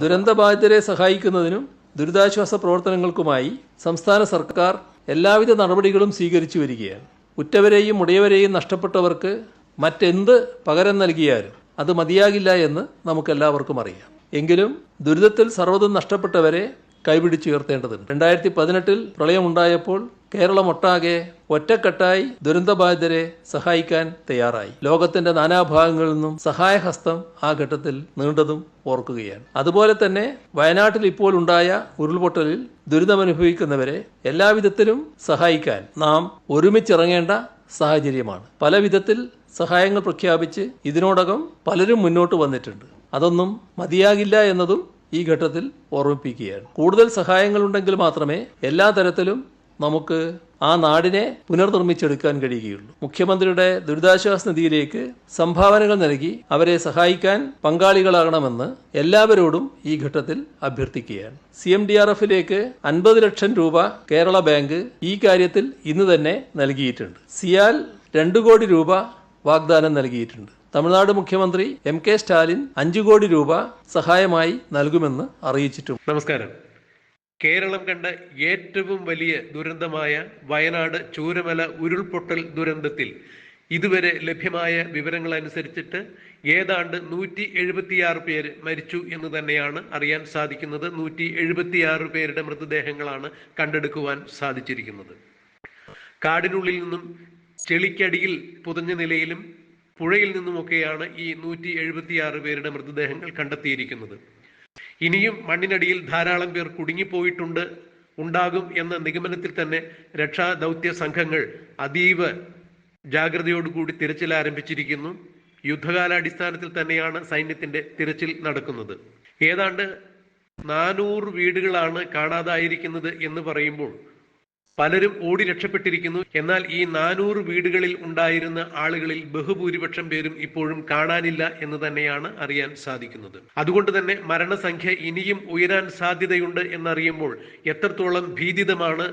ദുരന്തബാധിതരെ സഹായിക്കുന്നതിനും ദുരിതാശ്വാസ പ്രവർത്തനങ്ങൾക്കുമായി സംസ്ഥാന സർക്കാർ എല്ലാവിധ നടപടികളും സ്വീകരിച്ചു വരികയാണ്. ഉറ്റവരെയും ഉടയവരെയും നഷ്ടപ്പെട്ടവർക്ക് മറ്റെന്ത് പകരം നൽകിയാലും അത് മതിയാകില്ല എന്ന് നമുക്കെല്ലാവർക്കും അറിയാം. എങ്കിലും ദുരിതത്തിൽ സർവതും നഷ്ടപ്പെട്ടവരെ കൈപിടിച്ചുയർത്തേണ്ടതുണ്ട് രണ്ടായിരത്തി പതിനെട്ടിൽ പ്രളയമുണ്ടായപ്പോൾ കേരളമൊട്ടാകെ ഒറ്റക്കെട്ടായി ദുരന്തബാധിതരെ സഹായിക്കാൻ തയ്യാറായി. ലോകത്തിന്റെ നാനാഭാഗങ്ങളിൽ നിന്നും സഹായഹസ്തം ആ ഘട്ടത്തിൽ നീണ്ടതും ഓർക്കുകയാണ്. അതുപോലെ തന്നെ വയനാട്ടിൽ ഇപ്പോൾ ഉണ്ടായ ഉരുൾപൊട്ടലിൽ ദുരിതമനുഭവിക്കുന്നവരെ എല്ലാവിധത്തിലും സഹായിക്കാൻ നാം ഒരുമിച്ചിറങ്ങേണ്ട സാഹചര്യമാണ്. പല വിധത്തിൽ സഹായങ്ങൾ പ്രഖ്യാപിച്ച് ഇതിനോടകം പലരും മുന്നോട്ട് വന്നിട്ടുണ്ട്. അതൊന്നും മതിയാകില്ല എന്നതും ഈ ഘട്ടത്തിൽ ഓർമ്മിപ്പിക്കുകയാണ്. കൂടുതൽ സഹായങ്ങളുണ്ടെങ്കിൽ മാത്രമേ എല്ലാ തരത്തിലും നമുക്ക് ആ നാടിനെ പുനർനിർമ്മിച്ചെടുക്കാൻ കഴിയുകയുള്ളൂ. മുഖ്യമന്ത്രിയുടെ ദുരിതാശ്വാസ നിധിയിലേക്ക് സംഭാവനകൾ നൽകി അവരെ സഹായിക്കാൻ പങ്കാളികളാകണമെന്ന് എല്ലാവരോടും ഈ ഘട്ടത്തിൽ അഭ്യർത്ഥിക്കുകയാണ്. സി എം ഡി ആർ എഫിലേക്ക് അൻപത് ലക്ഷം രൂപ കേരള ബാങ്ക് ഈ കാര്യത്തിൽ ഇന്ന് തന്നെ നൽകിയിട്ടുണ്ട്. സിയാൽ രണ്ടു കോടി രൂപ വാഗ്ദാനം നൽകിയിട്ടുണ്ട്. തമിഴ്നാട് മുഖ്യമന്ത്രി എം കെ സ്റ്റാലിൻ അഞ്ചു കോടി രൂപ സഹായമായി നൽകുമെന്ന് അറിയിച്ചിട്ടുണ്ട്. നമസ്കാരം. കേരളം കണ്ട ഏറ്റവും വലിയ ദുരന്തമായ വയനാട് ചൂരമല ഉരുൾപൊട്ടൽ ദുരന്തത്തിൽ ഇതുവരെ ലഭ്യമായ വിവരങ്ങൾ അനുസരിച്ചിട്ട് ഏതാണ്ട് നൂറ്റി എഴുപത്തിയാറ് പേര് മരിച്ചു എന്ന് തന്നെയാണ് അറിയാൻ സാധിക്കുന്നത്. നൂറ്റി എഴുപത്തിയാറ് പേരുടെ മൃതദേഹങ്ങളാണ് കണ്ടെടുക്കുവാൻ സാധിച്ചിരിക്കുന്നത്. കാടിനുള്ളിൽ നിന്നും ചെളിക്കടിയിൽ പുതഞ്ഞ നിലയിലും പുഴയിൽ നിന്നുമൊക്കെയാണ് ഈ നൂറ്റി എഴുപത്തിയാറ് പേരുടെ മൃതദേഹങ്ങൾ കണ്ടെത്തിയിരിക്കുന്നത്. ഇനിയും മണ്ണിനടിയിൽ ധാരാളം പേർ കുടുങ്ങിപ്പോയിട്ടുണ്ട് ഉണ്ടാകും എന്ന നിഗമനത്തിൽ തന്നെ രക്ഷാ ദൗത്യ സംഘങ്ങൾ അതീവ ജാഗ്രതയോടുകൂടി തിരച്ചിൽ ആരംഭിച്ചിരിക്കുന്നു. യുദ്ധകാലാടിസ്ഥാനത്തിൽ തന്നെയാണ് സൈന്യത്തിന്റെ തിരച്ചിൽ നടക്കുന്നത്. ഏതാണ്ട് നാനൂറ് വീടുകളാണ് കാണാതായിരിക്കുന്നത് എന്ന് പറയുമ്പോൾ പലരും ഓടി രക്ഷപ്പെട്ടിരിക്കുന്നു. എന്നാൽ ഈ നാനൂറ് വീടുകളിൽ ഉണ്ടായിരുന്ന ആളുകളിൽ ബഹുഭൂരിപക്ഷം പേരും ഇപ്പോഴും കാണാനില്ല എന്ന് തന്നെയാണ് അറിയാൻ സാധിക്കുന്നത്. അതുകൊണ്ട് തന്നെ മരണസംഖ്യ ഇനിയും ഉയരാൻ സാധ്യതയുണ്ട് എന്നറിയുമ്പോൾ എത്രത്തോളം ഭീതിതമാണ്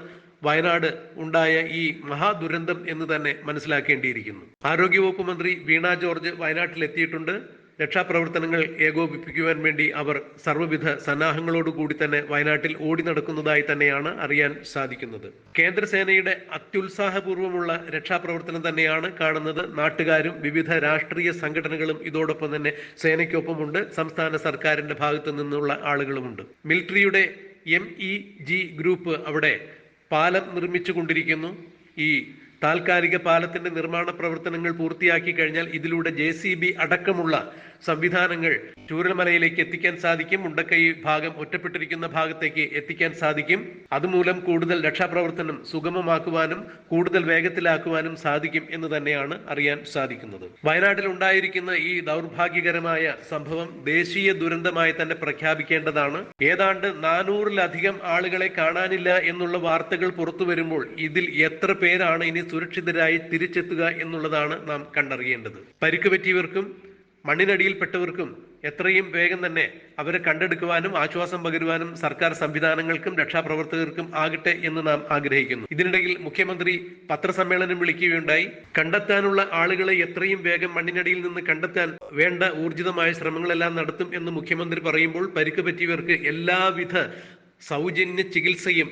വയനാട് ഉണ്ടായ ഈ മഹാദുരന്തം എന്ന് തന്നെ മനസ്സിലാക്കേണ്ടിയിരിക്കുന്നു. ആരോഗ്യവകുപ്പ് മന്ത്രി വീണ ജോർജ് വയനാട്ടിൽ എത്തിയിട്ടുണ്ട് രക്ഷാപ്രവർത്തനങ്ങൾ ഏകോപിപ്പിക്കുവാൻ വേണ്ടി അവർ സർവവിധ സന്നാഹങ്ങളോടുകൂടി തന്നെ വയനാട്ടിൽ ഓടി നടക്കുന്നതായി തന്നെയാണ് അറിയാൻ സാധിക്കുന്നത്. കേന്ദ്രസേനയുടെ അത്യുത്സാഹപൂർവമുള്ള രക്ഷാപ്രവർത്തനം തന്നെയാണ് കാണുന്നത്. നാട്ടുകാരും വിവിധ രാഷ്ട്രീയ സംഘടനകളും ഇതോടൊപ്പം തന്നെ സേനയ്ക്കൊപ്പമുണ്ട്. സംസ്ഥാന സർക്കാരിന്റെ ഭാഗത്തു നിന്നുള്ള ആളുകളുമുണ്ട്. മിലിറ്ററിയുടെ എം ഇ ജി ഗ്രൂപ്പ് അവിടെ പാലം നിർമ്മിച്ചു കൊണ്ടിരിക്കുന്നു ഈ താൽക്കാലിക പാലത്തിന്റെ നിർമ്മാണ പ്രവർത്തനങ്ങൾ പൂർത്തിയാക്കി കഴിഞ്ഞാൽ ഇതിലൂടെ ജെ സി ബി അടക്കമുള്ള സംവിധാനങ്ങൾ ചൂരൽമലയിലേക്ക് എത്തിക്കാൻ സാധിക്കും. മുണ്ടക്കൈ ഭാഗം ഒറ്റപ്പെട്ടിരിക്കുന്ന ഭാഗത്തേക്ക് എത്തിക്കാൻ സാധിക്കും. അതുമൂലം കൂടുതൽ രക്ഷാപ്രവർത്തനം സുഗമമാക്കുവാനും കൂടുതൽ വേഗത്തിലാക്കുവാനും സാധിക്കും എന്ന് തന്നെയാണ് അറിയാൻ സാധിക്കുന്നത്. വയനാട്ടിൽ ഉണ്ടായിരിക്കുന്ന ഈ ദൗർഭാഗ്യകരമായ സംഭവം ദേശീയ ദുരന്തമായി തന്നെ പ്രഖ്യാപിക്കേണ്ടതാണ്. ഏതാണ്ട് നാനൂറിലധികം ആളുകളെ കാണാനില്ല എന്നുള്ള വാർത്തകൾ പുറത്തു വരുമ്പോൾ ഇതിൽ എത്ര പേരാണ് ഇനി സുരക്ഷിതരായി തിരിച്ചെത്തുക എന്നുള്ളതാണ് നാം കണ്ടറിയേണ്ടത്. പരിക്ക് പറ്റിയവർക്കും മണ്ണിനടിയിൽപ്പെട്ടവർക്കും എത്രയും വേഗം തന്നെ അവരെ കണ്ടെടുക്കുവാനും ആശ്വാസം പകരുവാനും സർക്കാർ സംവിധാനങ്ങൾക്കും രക്ഷാപ്രവർത്തകർക്കും ആകട്ടെ എന്ന് നാം ആഗ്രഹിക്കുന്നു. ഇതിനിടയിൽ മുഖ്യമന്ത്രി പത്രസമ്മേളനം വിളിക്കുകയുണ്ടായി. കണ്ടെത്താനുള്ള ആളുകളെ എത്രയും വേഗം മണ്ണിനടിയിൽ നിന്ന് കണ്ടെത്താൻ വേണ്ട ഊർജിതമായ ശ്രമങ്ങളെല്ലാം നടത്തും എന്ന് മുഖ്യമന്ത്രി പറയുമ്പോൾ പരിക്ക് പറ്റിയവർക്ക് എല്ലാവിധ സൗജന്യ ചികിത്സയും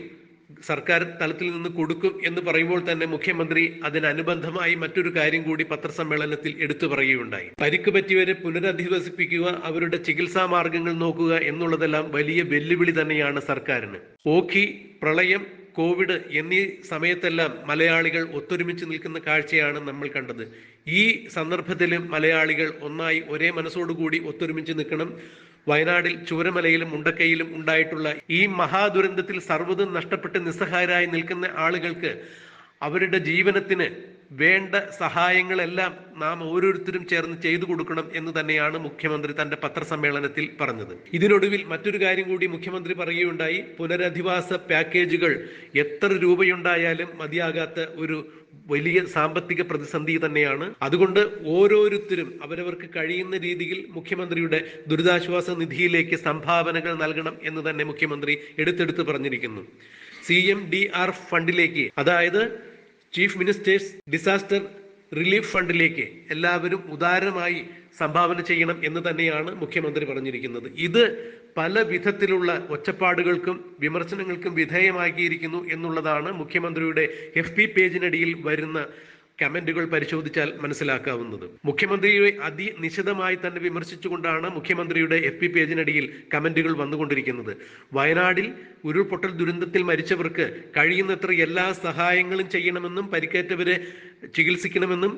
സർക്കാർ തലത്തിൽ നിന്ന് കൊടുക്കും എന്ന് പറയുമ്പോൾ തന്നെ മുഖ്യമന്ത്രി അതിനനുബന്ധമായി മറ്റൊരു കാര്യം കൂടി പത്രസമ്മേളനത്തിൽ എടുത്തു പറയുകയുണ്ടായി. പരിക്ക് പറ്റിയവരെ പുനരധിവസിപ്പിക്കുക അവരുടെ ചികിത്സാ മാർഗങ്ങൾ നോക്കുക എന്നുള്ളതെല്ലാം വലിയ വെല്ലുവിളി തന്നെയാണ് സർക്കാരിന്. ഓഖി പ്രളയം കോവിഡ് എന്നീ സമയത്തെല്ലാം മലയാളികൾ ഒത്തൊരുമിച്ച് നിൽക്കുന്ന കാഴ്ചയാണ് നമ്മൾ കണ്ടത്. ഈ സന്ദർഭത്തിലും മലയാളികൾ ഒന്നായി ഒരേ മനസ്സോടുകൂടി ഒത്തൊരുമിച്ച് നിൽക്കണം. വയനാടിൽ ചൂരമലയിലും മുണ്ടക്കയിലും ഉണ്ടായിട്ടുള്ള ഈ മഹാദുരന്തത്തിൽ സർവതും നഷ്ടപ്പെട്ട് നിസ്സഹായരായി നിൽക്കുന്ന ആളുകൾക്ക് അവരുടെ ജീവനത്തിന് വേണ്ട സഹായങ്ങളെല്ലാം നാം ഓരോരുത്തരും ചേർന്ന് ചെയ്തു കൊടുക്കണം എന്ന് തന്നെയാണ് മുഖ്യമന്ത്രി തന്റെ പത്രസമ്മേളനത്തിൽ പറഞ്ഞത്. ഇതിനൊടുവിൽ മറ്റൊരു കാര്യം കൂടി മുഖ്യമന്ത്രി പറയുകയുണ്ടായി. പുനരധിവാസ പാക്കേജുകൾ എത്ര രൂപയുണ്ടായാലും മതിയാകാത്ത ഒരു വലിയ സാമ്പത്തിക പ്രതിസന്ധി തന്നെയാണ്. അതുകൊണ്ട് ഓരോരുത്തരും അവരവർക്ക് കഴിയുന്ന രീതിയിൽ മുഖ്യമന്ത്രിയുടെ ദുരിതാശ്വാസ നിധിയിലേക്ക് സംഭാവനകൾ നൽകണം എന്ന് തന്നെ മുഖ്യമന്ത്രി എടുത്തെടുത്ത് പറഞ്ഞിരിക്കുന്നു. സി എം ഡി ആർ ഫണ്ടിലേക്ക് അതായത് ചീഫ് മിനിസ്റ്റേഴ്സ് ഡിസാസ്റ്റർ റിലീഫ് ഫണ്ടിലേക്ക് എല്ലാവരും ഉദാരമായി സംഭാവന ചെയ്യണം എന്ന് തന്നെയാണ് മുഖ്യമന്ത്രി പറഞ്ഞിരിക്കുന്നത്. ഇത് പല വിധത്തിലുള്ള ഒച്ചപ്പാടുകൾക്കും വിമർശനങ്ങൾക്കും വിധേയമാക്കിയിരിക്കുന്നു എന്നുള്ളതാണ് മുഖ്യമന്ത്രിയുടെ എഫ് പി പേജിനടിയിൽ വരുന്ന കമന്റുകൾ പരിശോധിച്ചാൽ മനസ്സിലാക്കാവുന്നത്. മുഖ്യമന്ത്രിയെ അതിനിശിതമായി തന്നെ വിമർശിച്ചുകൊണ്ടാണ് മുഖ്യമന്ത്രിയുടെ എഫ് പി പേജിനടിയിൽ കമന്റുകൾ വന്നുകൊണ്ടിരിക്കുന്നത്. വയനാടിൽ ഉരുൾപൊട്ടൽ ദുരന്തത്തിൽ മരിച്ചവർക്ക് കഴിയുന്നത്ര എല്ലാ സഹായങ്ങളും ചെയ്യണമെന്നും പരിക്കേറ്റവരെ ചികിത്സിക്കണമെന്നും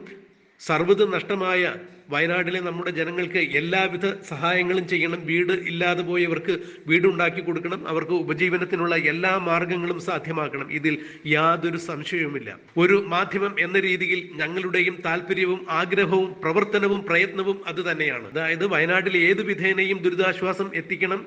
സർവത് നഷ്ടമായ വയനാട്ടിലെ നമ്മുടെ ജനങ്ങൾക്ക് എല്ലാവിധ സഹായങ്ങളും ചെയ്യണം. വീട് ഇല്ലാതെ പോയവർക്ക് വീടുണ്ടാക്കി കൊടുക്കണം. അവർക്ക് ഉപജീവനത്തിനുള്ള എല്ലാ മാർഗങ്ങളും സാധ്യമാക്കണം. ഇതിൽ യാതൊരു സംശയവുമില്ല. ഒരു മാധ്യമം എന്ന രീതിയിൽ ഞങ്ങളുടെയും താല്പര്യവും ആഗ്രഹവും പ്രവർത്തനവും പ്രയത്നവും അത് തന്നെയാണ്. അതായത് വയനാട്ടിൽ ഏതു വിധേനയും ദുരിതാശ്വാസം എത്തിക്കണം.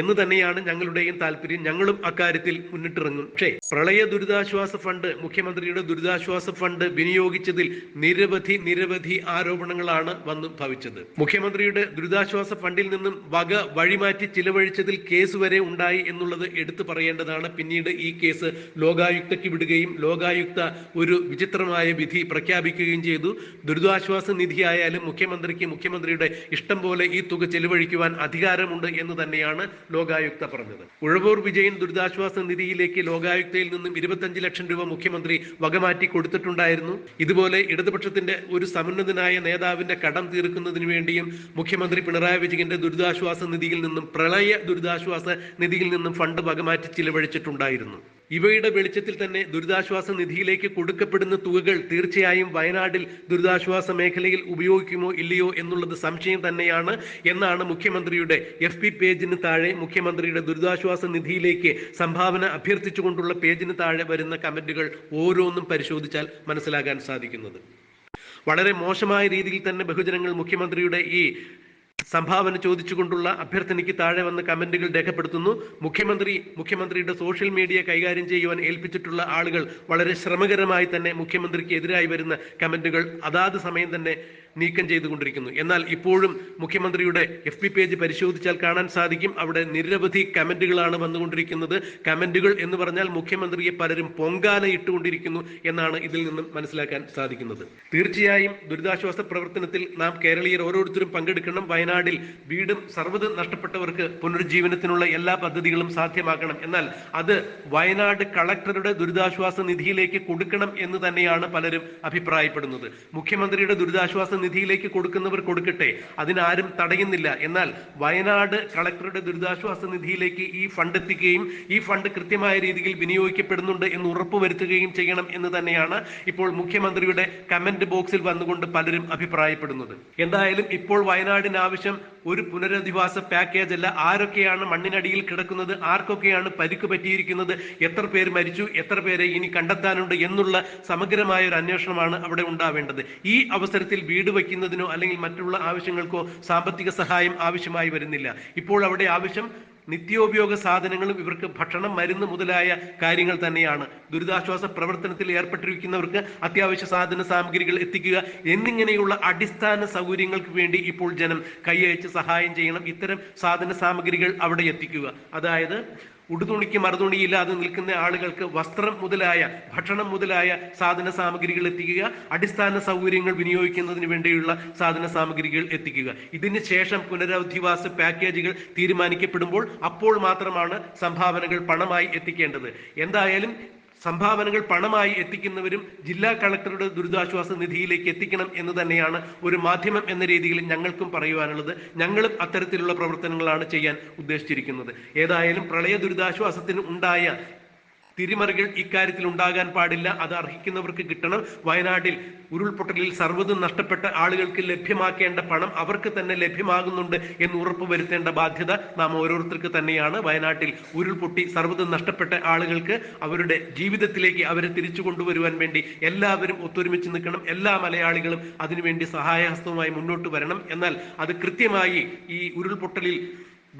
എന്ന് തന്നെയാണ് ഞങ്ങളുടെയും താല്പര്യം. ഞങ്ങളും അക്കാര്യത്തിൽ മുന്നിട്ടിറങ്ങും. പക്ഷേ പ്രളയ ദുരിതാശ്വാസ ഫണ്ട് മുഖ്യമന്ത്രിയുടെ ദുരിതാശ്വാസ ഫണ്ട് വിനിയോഗിച്ചതിൽ നിരവധി നിരവധി ആരോപണങ്ങളാണ് വന്നു ഭവിച്ചത്. മുഖ്യമന്ത്രിയുടെ ദുരിതാശ്വാസ ഫണ്ടിൽ നിന്നും വക വഴിമാറ്റി ചിലവഴിച്ചതിൽ കേസ് വരെ ഉണ്ടായി എന്നുള്ളത് എടുത്തു പറയേണ്ടതാണ്. പിന്നീട് ഈ കേസ് ലോകായുക്തയ്ക്ക് വിടുകയും ലോകായുക്ത ഒരു വിചിത്രമായ വിധി പ്രഖ്യാപിക്കുകയും ചെയ്തു. ദുരിതാശ്വാസ നിധിയായാലും മുഖ്യമന്ത്രിക്ക് മുഖ്യമന്ത്രിയുടെ ഇഷ്ടം പോലെ ഈ തുക ചെലവഴിക്കുവാൻ അധികാരമുണ്ട് എന്ന് തന്നെയാണ് ലോകായുക്ത പറഞ്ഞത്. ഉഴവൂർ വിജയൻ ദുരിതാശ്വാസ നിധിയിലേക്ക് ലോകായുക്തയിൽ നിന്നും ഇരുപത്തഞ്ച് ലക്ഷം രൂപ മുഖ്യമന്ത്രി വകമാറ്റി കൊടുത്തിട്ടുണ്ടായിരുന്നു. ഇതുപോലെ ഇടതുപക്ഷത്തിന്റെ ഒരു സമുന്നതനായ നേതാവിന്റെ കടം തീർക്കുന്നതിന് വേണ്ടിയും മുഖ്യമന്ത്രി പിണറായി വിജയന്റെ ദുരിതാശ്വാസ നിധിയിൽ നിന്നും പ്രളയ ദുരിതാശ്വാസ നിധിയിൽ നിന്നും ഫണ്ട് വകമാറ്റി ചിലവഴിച്ചിട്ടുണ്ടായിരുന്നു. ഇവയുടെ വെളിച്ചത്തിൽ തന്നെ ദുരിതാശ്വാസ നിധിയിലേക്ക് കൊടുക്കപ്പെടുന്ന തുകകൾ തീർച്ചയായും വയനാട്ടിൽ ദുരിതാശ്വാസ മേഖലയിൽ ഉപയോഗിക്കുമോ ഇല്ലയോ എന്നുള്ളത് സംശയം തന്നെയാണ് എന്നാണ് മുഖ്യമന്ത്രിയുടെ എഫ് പി പേജിന് താഴെ മുഖ്യമന്ത്രിയുടെ ദുരിതാശ്വാസ നിധിയിലേക്ക് സംഭാവന അഭ്യർത്ഥിച്ചുകൊണ്ടുള്ള പേജിന് താഴെ വരുന്ന കമന്റുകൾ ഓരോന്നും പരിശോധിച്ചാൽ മനസ്സിലാകാൻ സാധിക്കുന്നത്. വളരെ മോശമായ രീതിയിൽ തന്നെ ബഹുജനങ്ങൾ മുഖ്യമന്ത്രിയുടെ ഈ സംഭാവന ചോദിച്ചുകൊണ്ടുള്ള അഭ്യർത്ഥനയ്ക്ക് താഴെ വന്ന കമന്റുകൾ രേഖപ്പെടുത്തുന്നു. മുഖ്യമന്ത്രി മുഖ്യമന്ത്രിയുടെ സോഷ്യൽ മീഡിയ കൈകാര്യം ചെയ്യുവാൻ ഏൽപ്പിച്ചിട്ടുള്ള ആളുകൾ വളരെ ശ്രമകരമായി തന്നെ മുഖ്യമന്ത്രിക്ക് എതിരായി വരുന്ന കമന്റുകൾ. അതാത് സമയം തന്നെ നീക്കം ചെയ്തുകൊണ്ടിരിക്കുന്നു. എന്നാൽ ഇപ്പോഴും മുഖ്യമന്ത്രിയുടെ എഫ് പി പേജ് പരിശോധിച്ചാൽ കാണാൻ സാധിക്കും അവിടെ നിരവധി കമന്റുകളാണ് വന്നുകൊണ്ടിരിക്കുന്നത്. കമന്റുകൾ എന്ന് പറഞ്ഞാൽ മുഖ്യമന്ത്രിയെ പലരും പൊങ്കാല ഇട്ടുകൊണ്ടിരിക്കുന്നു എന്നാണ് ഇതിൽ നിന്നും മനസ്സിലാക്കാൻ സാധിക്കുന്നത്. തീർച്ചയായും ദുരിതാശ്വാസ പ്രവർത്തനത്തിൽ നാം കേരളീയർ ഓരോരുത്തരും പങ്കെടുക്കണം. വയനാടിൽ വീടും സർവത് നഷ്ടപ്പെട്ടവർക്ക് പുനരുജ്ജീവനത്തിനുള്ള എല്ലാ പദ്ധതികളും സാധ്യമാക്കണം. എന്നാൽ അത് വയനാട് കളക്ടറുടെ ദുരിതാശ്വാസ നിധിയിലേക്ക് കൊടുക്കണം എന്ന് തന്നെയാണ് പലരും അഭിപ്രായപ്പെടുന്നത്. മുഖ്യമന്ത്രിയുടെ ദുരിതാശ്വാസ നിധിയിലേക്ക് കൊടുക്കുന്നവർ കൊടുക്കട്ടെ. അതിനാരും തടയുന്നില്ല. എന്നാൽ വയനാട് കളക്ടറുടെ ദുരിതാശ്വാസ നിധിയിലേക്ക് ഈ ഫണ്ട് എത്തിക്കുകയും ഈ ഫണ്ട് കൃത്യമായ രീതിയിൽ വിനിയോഗിക്കപ്പെടുന്നുണ്ട് എന്ന് ഉറപ്പുവരുത്തുകയും ചെയ്യണം എന്ന് തന്നെയാണ് ഇപ്പോൾ മുഖ്യമന്ത്രിയുടെ കമന്റ് ബോക്സിൽ വന്നുകൊണ്ട് പലരും അഭിപ്രായപ്പെടുന്നത്. എന്തായാലും ഇപ്പോൾ വയനാടിന് ആവശ്യം ഒരു പുനരധിവാസ പാക്കേജ് അല്ല. ആരൊക്കെയാണ് മണ്ണിനടിയിൽ കിടക്കുന്നത്? ആർക്കൊക്കെയാണ് പരിക്ക് പറ്റിയിരിക്കുന്നത്? എത്ര പേര് മരിച്ചു? എത്ര പേരെ ഇനി കണ്ടെത്താനുണ്ട് എന്നുള്ള സമഗ്രമായ ഒരു അന്വേഷണമാണ് അവിടെ ഉണ്ടാവേണ്ടത്. ഈ അവസരത്തിൽ വീട് വയ്ക്കുന്നതിനോ അല്ലെങ്കിൽ മറ്റുള്ള ആവശ്യങ്ങൾക്കോ സാമ്പത്തിക സഹായം ആവശ്യമായി വരുന്നില്ല. ഇപ്പോൾ അവിടെ ആവശ്യം നിത്യോപയോഗ സാധനങ്ങളും ഇവർക്ക് ഭക്ഷണം മരുന്ന് മുതലായ കാര്യങ്ങൾ തന്നെയാണ്. ദുരിതാശ്വാസ പ്രവർത്തനത്തിൽ ഏർപ്പെട്ടിരിക്കുന്നവർക്ക് അത്യാവശ്യ സാധന സാമഗ്രികൾ എത്തിക്കുക എന്നിങ്ങനെയുള്ള അടിസ്ഥാന സൗകര്യങ്ങൾക്ക് വേണ്ടി ഇപ്പോൾ ജനം കൈയച്ച് സഹായം ചെയ്യണം. ഇത്തരം സാധന സാമഗ്രികൾ അവിടെ എത്തിക്കുക. അതായത് ഉടുതുണിക്ക് മറുതുണിയില്ലാതെ നിൽക്കുന്ന ആളുകൾക്ക് വസ്ത്രം മുതലായ ഭക്ഷണം മുതലായ സാധന സാമഗ്രികൾ എത്തിക്കുക അടിസ്ഥാന സൗകര്യങ്ങൾ വിനിയോഗിക്കുന്നതിന് വേണ്ടിയുള്ള സാധന സാമഗ്രികൾ എത്തിക്കുക. ഇതിന് ശേഷം പുനരധിവാസ പാക്കേജുകൾ തീരുമാനിക്കപ്പെടുമ്പോൾ അപ്പോൾ മാത്രമാണ് സംഭാവനകൾ പണമായി എത്തിക്കേണ്ടത്. എന്തായാലും സംഭാവനകൾ പണമായി എത്തിക്കുന്നവരും ജില്ലാ കളക്ടറുടെ ദുരിതാശ്വാസ നിധിയിലേക്ക് എത്തിക്കണം എന്ന് തന്നെയാണ് ഒരു മാധ്യമം എന്ന രീതിയിൽ ഞങ്ങൾക്കും പറയുവാനുള്ളത്. ഞങ്ങളും അത്തരത്തിലുള്ള പ്രവർത്തനങ്ങളാണ് ചെയ്യാൻ ഉദ്ദേശിച്ചിരിക്കുന്നത്. ഏതായാലും പ്രളയ ദുരിതാശ്വാസത്തിന് ഉണ്ടായ തിരിമറികൾ ഇക്കാര്യത്തിൽ ഉണ്ടാകാൻ പാടില്ല. അത് അർഹിക്കുന്നവർക്ക് കിട്ടണം. വയനാട്ടിൽ ഉരുൾപൊട്ടലിൽ സർവതും നഷ്ടപ്പെട്ട ആളുകൾക്ക് ലഭ്യമാക്കേണ്ട പണം അവർക്ക് തന്നെ ലഭ്യമാകുന്നുണ്ട് എന്ന് ഉറപ്പുവരുത്തേണ്ട ബാധ്യത നാം ഓരോരുത്തർക്ക് തന്നെയാണ്. വയനാട്ടിൽ ഉരുൾപൊട്ടി സർവതും നഷ്ടപ്പെട്ട ആളുകൾക്ക് അവരുടെ ജീവിതത്തിലേക്ക് അവരെ തിരിച്ചു കൊണ്ടുവരുവാൻ വേണ്ടി എല്ലാവരും ഒത്തൊരുമിച്ച് നിൽക്കണം. എല്ലാ മലയാളികളും അതിനുവേണ്ടി സഹായഹസ്തവുമായി മുന്നോട്ട് വരണം. എന്നാൽ അത് കൃത്യമായി ഈ ഉരുൾപൊട്ടലിൽ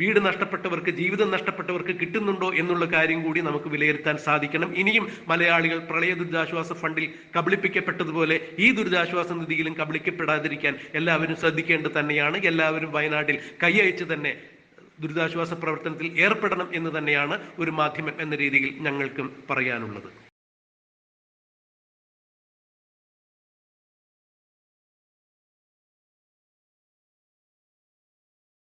വീട് നഷ്ടപ്പെട്ടവർക്ക് ജീവിതം നഷ്ടപ്പെട്ടവർക്ക് കിട്ടുന്നുണ്ടോ എന്നുള്ള കാര്യം കൂടി നമുക്ക് വിലയിരുത്താൻ സാധിക്കണം. ഇനിയും മലയാളികൾ പ്രളയ ദുരിതാശ്വാസ ഫണ്ടിൽ കബളിപ്പിക്കപ്പെട്ടതുപോലെ ഈ ദുരിതാശ്വാസ നിധിയിലും കബളിക്കപ്പെടാതിരിക്കാൻ എല്ലാവരും ശ്രദ്ധിക്കേണ്ടത് തന്നെയാണ്. എല്ലാവരും വയനാട്ടിൽ കൈയച്ച് തന്നെ ദുരിതാശ്വാസ പ്രവർത്തനത്തിൽ ഏർപ്പെടണം എന്ന് തന്നെയാണ് ഒരു മാധ്യമം എന്ന രീതിയിൽ ഞങ്ങൾക്കും പറയാനുള്ളത്.